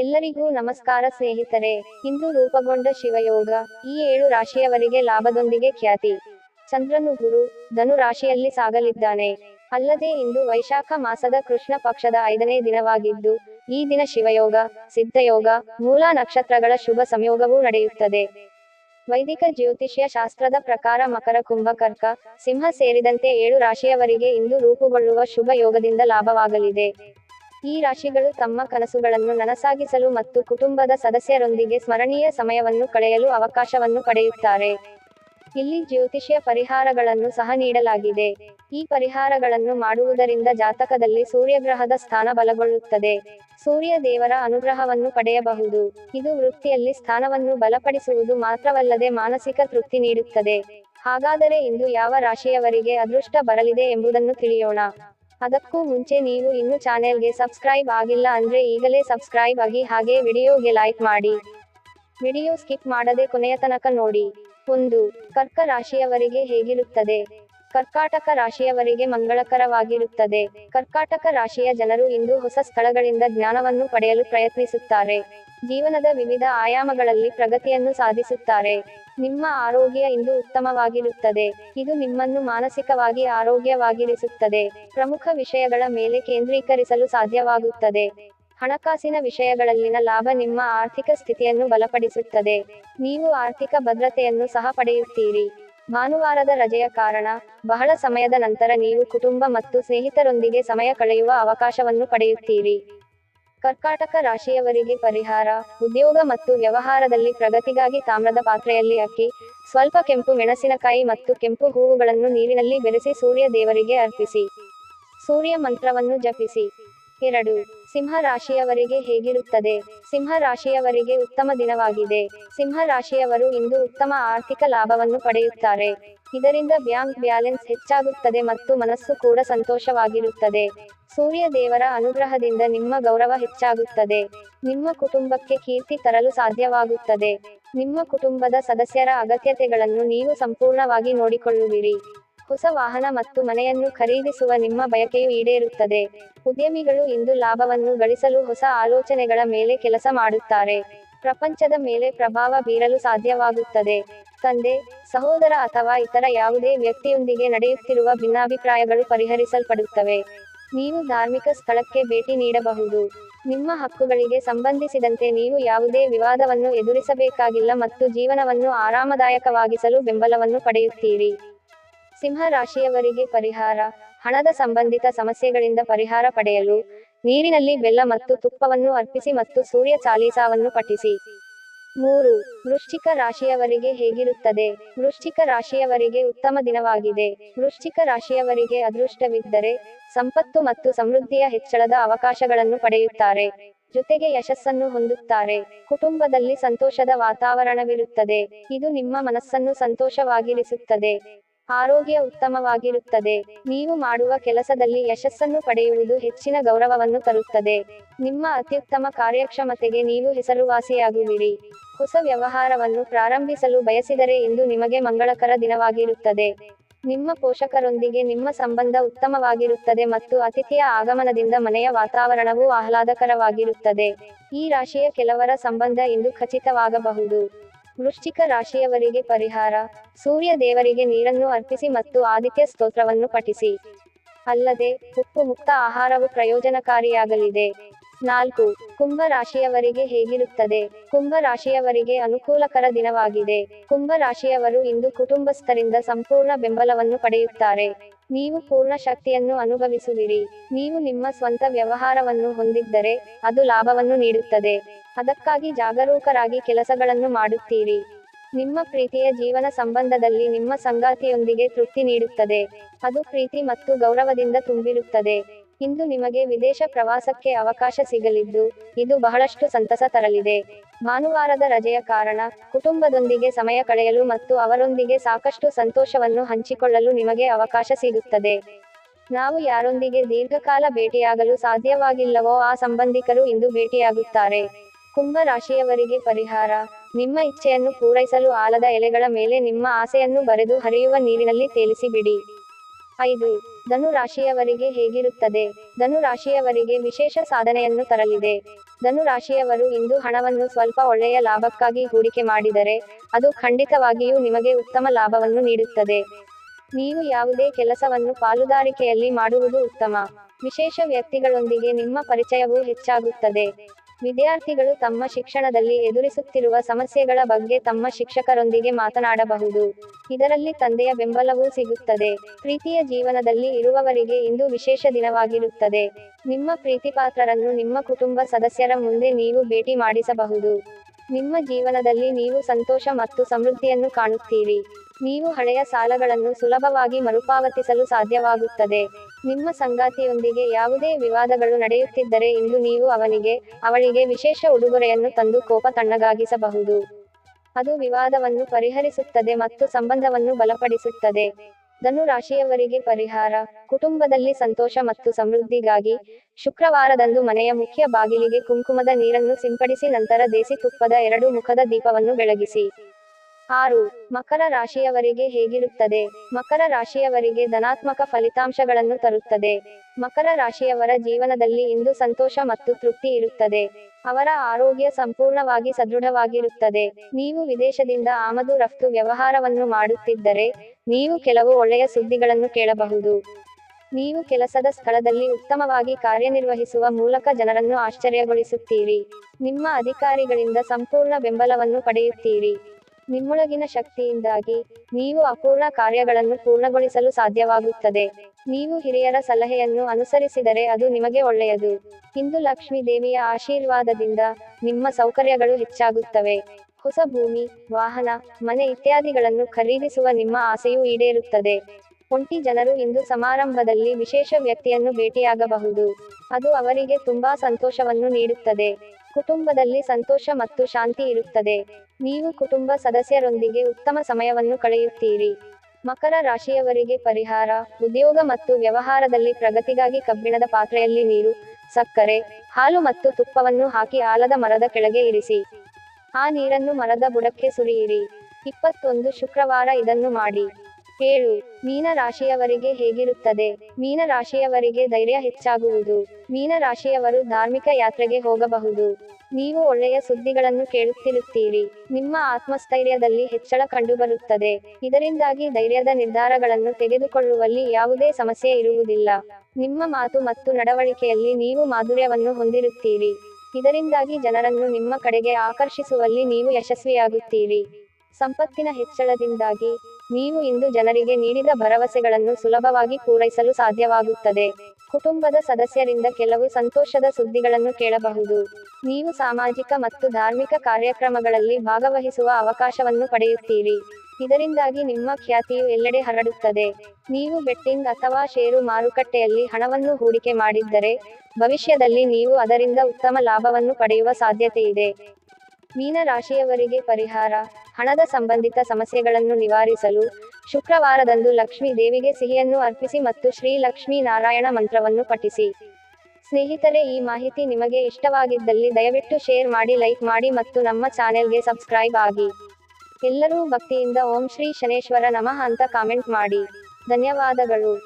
ಎಲ್ಲರಿಗೂ ನಮಸ್ಕಾರ ಸ್ನೇಹಿತರೆ. ಇಂದು ರೂಪುಗೊಂಡ ಶಿವಯೋಗ, ಈ ಏಳು ರಾಶಿಯವರಿಗೆ ಲಾಭದೊಂದಿಗೆ ಖ್ಯಾತಿ. ಚಂದ್ರನು ಗುರು, ಧನು ರಾಶಿಯಲ್ಲಿ ಸಾಗಲಿದ್ದಾನೆ. ಅಲ್ಲದೆ ಇಂದು ವೈಶಾಖ ಮಾಸದ ಕೃಷ್ಣ ಪಕ್ಷದ ಐದನೇ ದಿನವಾಗಿದ್ದು, ಈ ದಿನ ಶಿವಯೋಗ, ಸಿದ್ಧಯೋಗ, ಮೂಲ ನಕ್ಷತ್ರಗಳ ಶುಭ ಸಂಯೋಗವೂ ನಡೆಯುತ್ತದೆ. ವೈದಿಕ ಜ್ಯೋತಿಷ್ಯ ಶಾಸ್ತ್ರದ ಪ್ರಕಾರ ಮಕರ ಕುಂಭಕರ್ಕ ಸಿಂಹ ಸೇರಿದಂತೆ ಏಳು ರಾಶಿಯವರಿಗೆ ಇಂದು ರೂಪುಗೊಳ್ಳುವ ಶುಭ ಯೋಗದಿಂದ ಲಾಭವಾಗಲಿದೆ. ಈ ರಾಶಿಗಳು ತಮ್ಮ ಕನಸುಗಳನ್ನು ನನಸಾಗಿಸಲು ಮತ್ತು ಕುಟುಂಬದ ಸದಸ್ಯರೊಂದಿಗೆ ಸ್ಮರಣೀಯ ಸಮಯವನ್ನು ಕಳೆಯಲು ಅವಕಾಶವನ್ನು ಪಡೆಯುತ್ತಾರೆ. ಇಲ್ಲಿ ಜ್ಯೋತಿಷ್ಯ ಪರಿಹಾರಗಳನ್ನು ಸಹ ನೀಡಲಾಗಿದೆ. ಈ ಪರಿಹಾರಗಳನ್ನು ಮಾಡುವುದರಿಂದ ಜಾತಕದಲ್ಲಿ ಸೂರ್ಯಗ್ರಹದ ಸ್ಥಾನ ಬಲಗೊಳ್ಳುತ್ತದೆ. ಸೂರ್ಯ ದೇವರ ಅನುಗ್ರಹವನ್ನು ಪಡೆಯಬಹುದು. ಇದು ವೃತ್ತಿಯಲ್ಲಿ ಸ್ಥಾನವನ್ನು ಬಲಪಡಿಸುವುದು ಮಾತ್ರವಲ್ಲದೆ ಮಾನಸಿಕ ತೃಪ್ತಿ ನೀಡುತ್ತದೆ. ಹಾಗಾದರೆ ಇಂದು ಯಾವ ರಾಶಿಯವರಿಗೆ ಅದೃಷ್ಟ ಬರಲಿದೆ ಎಂಬುದನ್ನು ತಿಳಿಯೋಣ. ಅದಕ್ಕೂ ಮುಂಚೆ ನೀವು ಇನ್ನು ಚಾನೆಲ್ಗೆ ಸಬ್ಸ್ಕ್ರೈಬ್ ಆಗಿಲ್ಲ ಅಂದ್ರೆ ಈಗಲೇ ಸಬ್ಸ್ಕ್ರೈಬ್ ಆಗಿ ಹಾಗೆ ವಿಡಿಯೋಗೆ ಲೈಕ್ ಮಾಡಿ. ವಿಡಿಯೋ ಸ್ಕಿಪ್ ಮಾಡದೆ ಕೊನೆಯ ತನಕ ನೋಡಿ. ಒಂದು, ಕರ್ಕ ರಾಶಿಯವರಿಗೆ ಹೇಗಿರುತ್ತದೆ? ಕರ್ಕಾಟಕ ರಾಶಿಯವರಿಗೆ ಮಂಗಳಕರವಾಗಿರುತ್ತದೆ. ಕರ್ಕಾಟಕ ರಾಶಿಯ ಜನರು ಇಂದು ಹೊಸ ಸ್ಥಳಗಳಿಂದ ಜ್ಞಾನವನ್ನು ಪಡೆಯಲು ಪ್ರಯತ್ನಿಸುತ್ತಾರೆ. ಜೀವನದ ವಿವಿಧ ಆಯಾಮಗಳಲ್ಲಿ ಪ್ರಗತಿಯನ್ನು ಸಾಧಿಸುತ್ತಾರೆ. ನಿಮ್ಮ ಆರೋಗ್ಯ ಇಂದು ಉತ್ತಮವಾಗಿರುತ್ತದೆ. ಇದು ನಿಮ್ಮನ್ನು ಮಾನಸಿಕವಾಗಿ ಆರೋಗ್ಯವಾಗಿರಿಸುತ್ತದೆ. ಪ್ರಮುಖ ವಿಷಯಗಳ ಮೇಲೆ ಕೇಂದ್ರೀಕರಿಸಲು ಸಾಧ್ಯವಾಗುತ್ತದೆ. ಹಣಕಾಸಿನ ವಿಷಯಗಳಲ್ಲಿನ ಲಾಭ ನಿಮ್ಮ ಆರ್ಥಿಕ ಸ್ಥಿತಿಯನ್ನು ಬಲಪಡಿಸುತ್ತದೆ. ನೀವು ಆರ್ಥಿಕ ಭದ್ರತೆಯನ್ನು ಸಹ ಪಡೆಯುತ್ತೀರಿ. ಭಾನುವಾರದ ರಜೆಯ ಕಾರಣ, ಬಹಳ ಸಮಯದ ನಂತರ ನೀವು ಕುಟುಂಬ ಮತ್ತು ಸ್ನೇಹಿತರೊಂದಿಗೆ ಸಮಯ ಕಳೆಯುವ ಅವಕಾಶವನ್ನು ಪಡೆಯುತ್ತೀರಿ. ಕರ್ಕಾಟಕ ರಾಶಿಯವರಿಗೆ ಪರಿಹಾರ, ಉದ್ಯೋಗ ಮತ್ತು ವ್ಯವಹಾರದಲ್ಲಿ ಪ್ರಗತಿಗಾಗಿ ತಾಮ್ರದ ಪಾತ್ರೆಯಲ್ಲಿ ಅಕ್ಕಿ, ಸ್ವಲ್ಪ ಕೆಂಪು ಮೆಣಸಿನಕಾಯಿ ಮತ್ತು ಕೆಂಪು ಹೂವುಗಳನ್ನು ನೀರಿನಲ್ಲಿ ಬೆರೆಸಿ ಸೂರ್ಯ ದೇವರಿಗೆ ಅರ್ಪಿಸಿ. ಸೂರ್ಯ ಮಂತ್ರವನ್ನು ಜಪಿಸಿ. ಎರಡು, ಸಿಂಹ ರಾಶಿಯವರಿಗೆ ಹೇಗಿರುತ್ತದೆ? ಸಿಂಹ ರಾಶಿಯವರಿಗೆ ಉತ್ತಮ ದಿನವಾಗಿದೆ. ಸಿಂಹ ರಾಶಿಯವರು ಇಂದು ಉತ್ತಮ ಆರ್ಥಿಕ ಲಾಭವನ್ನು ಪಡೆಯುತ್ತಾರೆ. ಇದರಿಂದ ಬ್ಯಾಂಕ್ ಬ್ಯಾಲೆನ್ಸ್ ಹೆಚ್ಚಾಗುತ್ತದೆ ಮತ್ತು ಮನಸ್ಸು ಕೂಡ ಸಂತೋಷವಾಗಿರುತ್ತದೆ. ಸೂರ್ಯ ದೇವರ ಅನುಗ್ರಹದಿಂದ ನಿಮ್ಮ ಗೌರವ ಹೆಚ್ಚಾಗುತ್ತದೆ. ನಿಮ್ಮ ಕುಟುಂಬಕ್ಕೆ ಕೀರ್ತಿ ತರಲು ಸಾಧ್ಯವಾಗುತ್ತದೆ. ನಿಮ್ಮ ಕುಟುಂಬದ ಸದಸ್ಯರ ಅಗತ್ಯತೆಗಳನ್ನು ನೀವು ಸಂಪೂರ್ಣವಾಗಿ ನೋಡಿಕೊಳ್ಳುವಿರಿ. ಹೊಸ ವಾಹನ ಮತ್ತು ಮನೆಯನ್ನು ಖರೀದಿಸುವ ನಿಮ್ಮ ಬಯಕೆಯು ಈಡೇರುತ್ತದೆ. ಉದ್ಯಮಿಗಳು ಇಂದು ಲಾಭವನ್ನು ಗಳಿಸಲು ಹೊಸ ಆಲೋಚನೆಗಳ ಮೇಲೆ ಕೆಲಸ ಮಾಡುತ್ತಾರೆ. ಪ್ರಪಂಚದ ಮೇಲೆ ಪ್ರಭಾವ ಬೀರಲು ಸಾಧ್ಯವಾಗುತ್ತದೆ. ತಂದೆ, ಸಹೋದರ ಅಥವಾ ಇತರ ಯಾವುದೇ ವ್ಯಕ್ತಿಯೊಂದಿಗೆ ನಡೆಯುತ್ತಿರುವ ಭಿನ್ನಾಭಿಪ್ರಾಯಗಳು ಪರಿಹರಿಸಲ್ಪಡುತ್ತವೆ. ನೀವು ಧಾರ್ಮಿಕ ಸ್ಥಳಕ್ಕೆ ಭೇಟಿ ನೀಡಬಹುದು. ನಿಮ್ಮ ಹಕ್ಕುಗಳಿಗೆ ಸಂಬಂಧಿಸಿದಂತೆ ನೀವು ಯಾವುದೇ ವಿವಾದವನ್ನು ಎದುರಿಸಬೇಕಾಗಿಲ್ಲ ಮತ್ತು ಜೀವನವನ್ನು ಆರಾಮದಾಯಕವಾಗಿಸಲು ಬೆಂಬಲವನ್ನು ಪಡೆಯುತ್ತೀರಿ. ಸಿಂಹ ರಾಶಿಯವರಿಗೆ ಪರಿಹಾರ, ಹಣದ ಸಂಬಂಧಿತ ಸಮಸ್ಯೆಗಳಿಂದ ಪರಿಹಾರ ಪಡೆಯಲು ನೀರಿನಲ್ಲಿ ಬೆಲ್ಲ ಮತ್ತು ತುಪ್ಪವನ್ನು ಅರ್ಪಿಸಿ ಮತ್ತು ಸೂರ್ಯ ಚಾಲೀಸಾವನ್ನು ಪಠಿಸಿ. ಮೂರು, ವೃಶ್ಚಿಕ ರಾಶಿಯವರಿಗೆ ಹೇಗಿರುತ್ತದೆ? ವೃಶ್ಚಿಕ ರಾಶಿಯವರಿಗೆ ಉತ್ತಮ ದಿನವಾಗಿದೆ. ವೃಶ್ಚಿಕ ರಾಶಿಯವರಿಗೆ ಅದೃಷ್ಟವಿದ್ದರೆ ಸಂಪತ್ತು ಮತ್ತು ಸಮೃದ್ಧಿಯ ಹೆಚ್ಚಳದ ಅವಕಾಶಗಳನ್ನು ಪಡೆಯುತ್ತಾರೆ. ಜೊತೆಗೆ ಯಶಸ್ಸನ್ನು ಹೊಂದುತ್ತಾರೆ. ಕುಟುಂಬದಲ್ಲಿ ಸಂತೋಷದ ವಾತಾವರಣವಿರುತ್ತದೆ. ಇದು ನಿಮ್ಮ ಮನಸ್ಸನ್ನು ಸಂತೋಷವಾಗಿರಿಸುತ್ತದೆ. ಆರೋಗ್ಯ ಉತ್ತಮವಾಗಿರುತ್ತದೆ. ನೀವು ಮಾಡುವ ಕೆಲಸದಲ್ಲಿ ಯಶಸ್ಸನ್ನು ಪಡೆಯುವುದು ಹೆಚ್ಚಿನ ಗೌರವವನ್ನು ತರುತ್ತದೆ. ನಿಮ್ಮ ಅತ್ಯುತ್ತಮ ಕಾರ್ಯಕ್ಷಮತೆಗೆ ನೀವು ಹೆಸರುವಾಸಿಯಾಗುವಿರಿ. ಹೊಸ ವ್ಯವಹಾರವನ್ನು ಪ್ರಾರಂಭಿಸಲು ಬಯಸಿದರೆ ಇಂದು ನಿಮಗೆ ಮಂಗಳಕರ ದಿನವಾಗಿರುತ್ತದೆ. ನಿಮ್ಮ ಪೋಷಕರೊಂದಿಗೆ ನಿಮ್ಮ ಸಂಬಂಧ ಉತ್ತಮವಾಗಿರುತ್ತದೆ ಮತ್ತು ಅತಿಥಿಯ ಆಗಮನದಿಂದ ಮನೆಯ ವಾತಾವರಣವೂ ಆಹ್ಲಾದಕರವಾಗಿರುತ್ತದೆ. ಈ ರಾಶಿಯ ಕೆಲವರ ಸಂಬಂಧ ಇಂದು ಖಚಿತವಾಗಬಹುದು. ವೃಶ್ಚಿಕ ರಾಶಿಯವರಿಗೆ ಪರಿಹಾರ. ಸೂರ್ಯ ದೇವರಿಗೆ ನೀರನ್ನು ಅರ್ಪಿಸಿ ಮತ್ತು ಆದಿತ್ಯ ಸ್ತೋತ್ರವನ್ನು ಪಠಿಸಿ. ಅಲ್ಲದೆ ಉಪ್ಪು ಮುಕ್ತ ಆಹಾರವು ಪ್ರಯೋಜನಕಾರಿಯಾಗಲಿದೆ. ನಾಲ್ಕು ಕುಂಭ ರಾಶಿಯವರಿಗೆ ಹೇಗಿರುತ್ತದೆ? ಕುಂಭ ರಾಶಿಯವರಿಗೆ ಅನುಕೂಲಕರ ದಿನವಾಗಿದೆ. ಕುಂಭ ರಾಶಿಯವರು ಇಂದು ಕುಟುಂಬಸ್ಥರಿಂದ ಸಂಪೂರ್ಣ ಬೆಂಬಲವನ್ನು ಪಡೆಯುತ್ತಾರೆ. ನೀವು ಪೂರ್ಣ ಶಕ್ತಿಯನ್ನು ಅನುಭವಿಸುವಿರಿ. ನೀವು ನಿಮ್ಮ ಸ್ವಂತ ವ್ಯವಹಾರವನ್ನು ಹೊಂದಿದ್ದರೆ ಅದು ಲಾಭವನ್ನು ನೀಡುತ್ತದೆ. ಅದಕ್ಕಾಗಿ ಜಾಗರೂಕರಾಗಿ ಕೆಲಸಗಳನ್ನು ಮಾಡುತ್ತೀರಿ. ನಿಮ್ಮ ಪ್ರೀತಿಯ ಜೀವನ ಸಂಬಂಧದಲ್ಲಿ ನಿಮ್ಮ ಸಂಗಾತಿಯೊಂದಿಗೆ ತೃಪ್ತಿ ನೀಡುತ್ತದೆ. ಅದು ಪ್ರೀತಿ ಮತ್ತು ಗೌರವದಿಂದ ತುಂಬಿರುತ್ತದೆ. ಇಂದು ನಿಮಗೆ ವಿದೇಶ ಪ್ರವಾಸಕ್ಕೆ ಅವಕಾಶ ಸಿಗಲಿದ್ದು, ಇದು ಬಹಳಷ್ಟು ಸಂತಸ ತರಲಿದೆ. ಭಾನುವಾರದ ರಜೆಯ ಕಾರಣ, ಕುಟುಂಬದೊಂದಿಗೆ ಸಮಯ ಕಳೆಯಲು ಮತ್ತು ಅವರೊಂದಿಗೆ ಸಾಕಷ್ಟು ಸಂತೋಷವನ್ನು ಹಂಚಿಕೊಳ್ಳಲು ನಿಮಗೆ ಅವಕಾಶ ಸಿಗುತ್ತದೆ. ನಾವು ಯಾರೊಂದಿಗೆ ದೀರ್ಘಕಾಲ ಭೇಟಿಯಾಗಲು ಸಾಧ್ಯವಾಗಿಲ್ಲವೋ ಆ ಸಂಬಂಧಿಕರು ಇಂದು ಭೇಟಿಯಾಗುತ್ತಾರೆ. ಕುಂಭ ರಾಶಿಯವರಿಗೆ ಪರಿಹಾರ, ನಿಮ್ಮ ಇಚ್ಛೆಯನ್ನು ಪೂರೈಸಲು ಆಲದ ಎಲೆಗಳ ಮೇಲೆ ನಿಮ್ಮ ಆಸೆಯನ್ನು ಬರೆದು ಹರಿಯುವ ನೀರಿನಲ್ಲಿ ತೇಲಿಸಿ ಬಿಡಿ ಐದು. ಧನು ರಾಶಿಯವರಿಗೆ ಹೇಗಿರುತ್ತದೆ? ಧನು ರಾಶಿಯವರಿಗೆ ವಿಶೇಷ ಸಾಧನೆಯನ್ನು ತರಲಿದೆ. ಧನು ರಾಶಿಯವರು ಇಂದು ಹಣವನ್ನು ಸ್ವಲ್ಪ ಒಳ್ಳೆಯ ಲಾಭಕ್ಕಾಗಿ ಹೂಡಿಕೆ ಮಾಡಿದರೆ, ಅದು ಖಂಡಿತವಾಗಿಯೂ ನಿಮಗೆ ಉತ್ತಮ ಲಾಭವನ್ನು ನೀಡುತ್ತದೆ. ನೀವು ಯಾವುದೇ ಕೆಲಸವನ್ನು ಪಾಲುದಾರಿಕೆಯಲ್ಲಿ ಮಾಡುವುದು ಉತ್ತಮ. ವಿಶೇಷ ವ್ಯಕ್ತಿಗಳೊಂದಿಗೆ ನಿಮ್ಮ ಪರಿಚಯವೂ ಹೆಚ್ಚಾಗುತ್ತದೆ. ವಿದ್ಯಾರ್ಥಿಗಳು ತಮ್ಮ ಶಿಕ್ಷಣದಲ್ಲಿ ಎದುರಿಸುತ್ತಿರುವ ಸಮಸ್ಯೆಗಳ ಬಗ್ಗೆ ತಮ್ಮ ಶಿಕ್ಷಕರೊಂದಿಗೆ ಮಾತನಾಡಬಹುದು. ಇದರಲ್ಲಿ ತಂದೆಯ ಬೆಂಬಲವೂ ಸಿಗುತ್ತದೆ. ಪ್ರೀತಿಯ ಜೀವನದಲ್ಲಿ ಇರುವವರಿಗೆ ಇಂದು ವಿಶೇಷ ದಿನವಾಗಿರುತ್ತದೆ. ನಿಮ್ಮ ಪ್ರೀತಿಪಾತ್ರರನ್ನು ನಿಮ್ಮ ಕುಟುಂಬ ಸದಸ್ಯರ ಮುಂದೆ ನೀವು ಭೇಟಿ ಮಾಡಿಸಬಹುದು. ನಿಮ್ಮ ಜೀವನದಲ್ಲಿ ನೀವು ಸಂತೋಷ ಮತ್ತು ಸಮೃದ್ಧಿಯನ್ನು ಕಾಣುತ್ತೀರಿ. ನೀವು ಹಳೆಯ ಸಾಲಗಳನ್ನು ಸುಲಭವಾಗಿ ಮರುಪಾವತಿಸಲು ಸಾಧ್ಯವಾಗುತ್ತದೆ. ನಿಮ್ಮ ಸಂಗಾತಿಯೊಂದಿಗೆ ಯಾವುದೇ ವಿವಾದಗಳು ನಡೆಯುತ್ತಿದ್ದರೆ ಇಂದು ನೀವು ಅವನಿಗೆ, ಅವಳಿಗೆ ವಿಶೇಷ ಉಡುಗೊರೆಯನ್ನು ತಂದು ಕೋಪ ತಣ್ಣಗಾಗಿಸಬಹುದು. ಅದು ವಿವಾದವನ್ನು ಪರಿಹರಿಸುತ್ತದೆ ಮತ್ತು ಸಂಬಂಧವನ್ನು ಬಲಪಡಿಸುತ್ತದೆ. ಧನು ರಾಶಿಯವರಿಗೆ ಪರಿಹಾರ, ಕುಟುಂಬದಲ್ಲಿ ಸಂತೋಷ ಮತ್ತು ಸಮೃದ್ಧಿಗಾಗಿ ಶುಕ್ರವಾರದಂದು ಮನೆಯ ಮುಖ್ಯ ಬಾಗಿಲಿಗೆ ಕುಂಕುಮದ ನೀರನ್ನು ಸಿಂಪಡಿಸಿ ನಂತರ ದೇಸಿ ತುಪ್ಪದ ಎರಡು ಮುಖದ ದೀಪವನ್ನು ಬೆಳಗಿಸಿ. ಆರು, ಮಕರ ರಾಶಿಯವರಿಗೆ ಹೇಗಿರುತ್ತದೆ? ಮಕರ ರಾಶಿಯವರಿಗೆ ಧನಾತ್ಮಕ ಫಲಿತಾಂಶಗಳನ್ನು ತರುತ್ತದೆ. ಮಕರ ರಾಶಿಯವರ ಜೀವನದಲ್ಲಿ ಇಂದು ಸಂತೋಷ ಮತ್ತು ತೃಪ್ತಿ ಇರುತ್ತದೆ. ಅವರ ಆರೋಗ್ಯ ಸಂಪೂರ್ಣವಾಗಿ ಸದೃಢವಾಗಿರುತ್ತದೆ. ನೀವು ವಿದೇಶದಿಂದ ಆಮದು ರಫ್ತು ವ್ಯವಹಾರವನ್ನು ಮಾಡುತ್ತಿದ್ದರೆ, ನೀವು ಕೆಲವು ಒಳ್ಳೆಯ ಸುದ್ದಿಗಳನ್ನು ಕೇಳಬಹುದು. ನೀವು ಕೆಲಸದ ಸ್ಥಳದಲ್ಲಿ ಉತ್ತಮವಾಗಿ ಕಾರ್ಯನಿರ್ವಹಿಸುವ ಮೂಲಕ ಜನರನ್ನು ಆಶ್ಚರ್ಯಗೊಳಿಸುತ್ತೀರಿ. ನಿಮ್ಮ ಅಧಿಕಾರಿಗಳಿಂದ ಸಂಪೂರ್ಣ ಬೆಂಬಲವನ್ನು ಪಡೆಯುತ್ತೀರಿ. ನಿಮ್ಮೊಳಗಿನ ಶಕ್ತಿಯಿಂದಾಗಿ ನೀವು ಅಪೂರ್ಣ ಕಾರ್ಯಗಳನ್ನು ಪೂರ್ಣಗೊಳಿಸಲು ಸಾಧ್ಯವಾಗುತ್ತದೆ. ನೀವು ಹಿರಿಯರ ಸಲಹೆಯನ್ನು ಅನುಸರಿಸಿದರೆ ಅದು ನಿಮಗೆ ಒಳ್ಳೆಯದು. ಇಂದು ಲಕ್ಷ್ಮೀ ದೇವಿಯ ಆಶೀರ್ವಾದದಿಂದ ನಿಮ್ಮ ಸೌಕರ್ಯಗಳು ಹೆಚ್ಚಾಗುತ್ತವೆ. ಹೊಸ ಭೂಮಿ, ವಾಹನ, ಮನೆ ಇತ್ಯಾದಿಗಳನ್ನು ಖರೀದಿಸುವ ನಿಮ್ಮ ಆಸೆಯೂ ಈಡೇರುತ್ತದೆ. ಒಂಟಿ ಜನರು ಇಂದು ಸಮಾರಂಭದಲ್ಲಿ ವಿಶೇಷ ವ್ಯಕ್ತಿಯನ್ನು ಭೇಟಿಯಾಗಬಹುದು. ಅದು ಅವರಿಗೆ ತುಂಬಾ ಸಂತೋಷವನ್ನು ನೀಡುತ್ತದೆ. ಕುಟುಂಬದಲ್ಲಿ ಸಂತೋಷ ಮತ್ತು ಶಾಂತಿ ಇರುತ್ತದೆ. ನೀವು ಕುಟುಂಬ ಸದಸ್ಯರೊಂದಿಗೆ ಉತ್ತಮ ಸಮಯವನ್ನು ಕಳೆಯುತ್ತೀರಿ. ಮಕರ ರಾಶಿಯವರಿಗೆ ಪರಿಹಾರ, ಉದ್ಯೋಗ ಮತ್ತು ವ್ಯವಹಾರದಲ್ಲಿ ಪ್ರಗತಿಗಾಗಿ ಕಬ್ಬಿಣದ ಪಾತ್ರೆಯಲ್ಲಿ ನೀರು, ಸಕ್ಕರೆ, ಹಾಲು ಮತ್ತು ತುಪ್ಪವನ್ನು ಹಾಕಿ ಆಲದ ಮರದ ಕೆಳಗೆ ಇರಿಸಿ. ಆ ನೀರನ್ನು ಮರದ ಬುಡಕ್ಕೆ ಸುರಿಯಿರಿ. ಇಪ್ಪತ್ತೊಂದು ಶುಕ್ರವಾರ ಇದನ್ನು ಮಾಡಿ. ಏಳು ಮೀನ ರಾಶಿಯವರಿಗೆ ಹೇಗಿರುತ್ತದೆ? ಮೀನ ರಾಶಿಯವರಿಗೆ ಧೈರ್ಯ ಹೆಚ್ಚಾಗುವುದು. ಮೀನ ರಾಶಿಯವರು ಧಾರ್ಮಿಕ ಯಾತ್ರೆಗೆ ಹೋಗಬಹುದು. ನೀವು ಒಳ್ಳೆಯ ಸುದ್ದಿಗಳನ್ನು ಕೇಳುತ್ತಿರುತ್ತೀರಿ. ನಿಮ್ಮ ಆತ್ಮಸ್ಥೈರ್ಯದಲ್ಲಿ ಹೆಚ್ಚಳ ಕಂಡುಬರುತ್ತದೆ. ಇದರಿಂದಾಗಿ ಧೈರ್ಯದ ನಿರ್ಧಾರಗಳನ್ನು ತೆಗೆದುಕೊಳ್ಳುವಲ್ಲಿ ಯಾವುದೇ ಸಮಸ್ಯೆ ಇರುವುದಿಲ್ಲ. ನಿಮ್ಮ ಮಾತು ಮತ್ತು ನಡವಳಿಕೆಯಲ್ಲಿ ನೀವು ಮಾಧುರ್ಯವನ್ನು ಹೊಂದಿರುತ್ತೀರಿ. ಇದರಿಂದಾಗಿ ಜನರನ್ನು ನಿಮ್ಮ ಕಡೆಗೆ ಆಕರ್ಷಿಸುವಲ್ಲಿ ನೀವು ಯಶಸ್ವಿಯಾಗುತ್ತೀರಿ. ಸಂಪತ್ತಿನ ಹೆಚ್ಚಳದಿಂದಾಗಿ ನೀವು ಇಂದು ಜನರಿಗೆ ನೀಡಿದ ಭರವಸೆಗಳನ್ನು ಸುಲಭವಾಗಿ ಪೂರೈಸಲು ಸಾಧ್ಯವಾಗುತ್ತದೆ. ಕುಟುಂಬದ ಸದಸ್ಯರಿಂದ ಕೆಲವು ಸಂತೋಷದ ಸುದ್ದಿಗಳನ್ನು ಕೇಳಬಹುದು. ನೀವು ಸಾಮಾಜಿಕ ಮತ್ತು ಧಾರ್ಮಿಕ ಕಾರ್ಯಕ್ರಮಗಳಲ್ಲಿ ಭಾಗವಹಿಸುವ ಅವಕಾಶವನ್ನು ಪಡೆಯುತ್ತೀರಿ. ಇದರಿಂದಾಗಿ ನಿಮ್ಮ ಖ್ಯಾತಿಯು ಎಲ್ಲೆಡೆ ಹರಡುತ್ತದೆ. ನೀವು ಬೆಟ್ಟಿಂಗ್ ಅಥವಾ ಷೇರು ಮಾರುಕಟ್ಟೆಯಲ್ಲಿ ಹಣವನ್ನು ಹೂಡಿಕೆ ಮಾಡಿದ್ದರೆ, ಭವಿಷ್ಯದಲ್ಲಿ ನೀವು ಅದರಿಂದ ಉತ್ತಮ ಲಾಭವನ್ನು ಪಡೆಯುವ ಸಾಧ್ಯತೆಯಿದೆ. ಮೀನ ರಾಶಿಯವರಿಗೆ ಪರಿಹಾರ ಹಣದ ಸಂಬಂಧಿತ ಸಮಸ್ಯೆಗಳನ್ನು ನಿವಾರಿಸಲು ಶುಕ್ರವಾರದಂದು ಲಕ್ಷ್ಮೀ ದೇವಿಗೆ ಸಿಹಿಯನ್ನು ಅರ್ಪಿಸಿ ಮತ್ತು ಶ್ರೀ ಲಕ್ಷ್ಮೀ ನಾರಾಯಣ ಮಂತ್ರವನ್ನು ಪಠಿಸಿ. ಸ್ನೇಹಿತರೆ, ಈ ಮಾಹಿತಿ ನಿಮಗೆ ಇಷ್ಟವಾಗಿದ್ದಲ್ಲಿ ದಯವಿಟ್ಟು ಶೇರ್ ಮಾಡಿ, ಲೈಕ್ ಮಾಡಿ ಮತ್ತು ನಮ್ಮ ಚಾನೆಲ್ಗೆ ಸಬ್ಸ್ಕ್ರೈಬ್ ಆಗಿ. ಎಲ್ಲರೂ ಭಕ್ತಿಯಿಂದ ಓಂ ಶ್ರೀ ಶನೇಶ್ವರ ನಮಃ ಅಂತ ಕಾಮೆಂಟ್ ಮಾಡಿ. ಧನ್ಯವಾದಗಳು.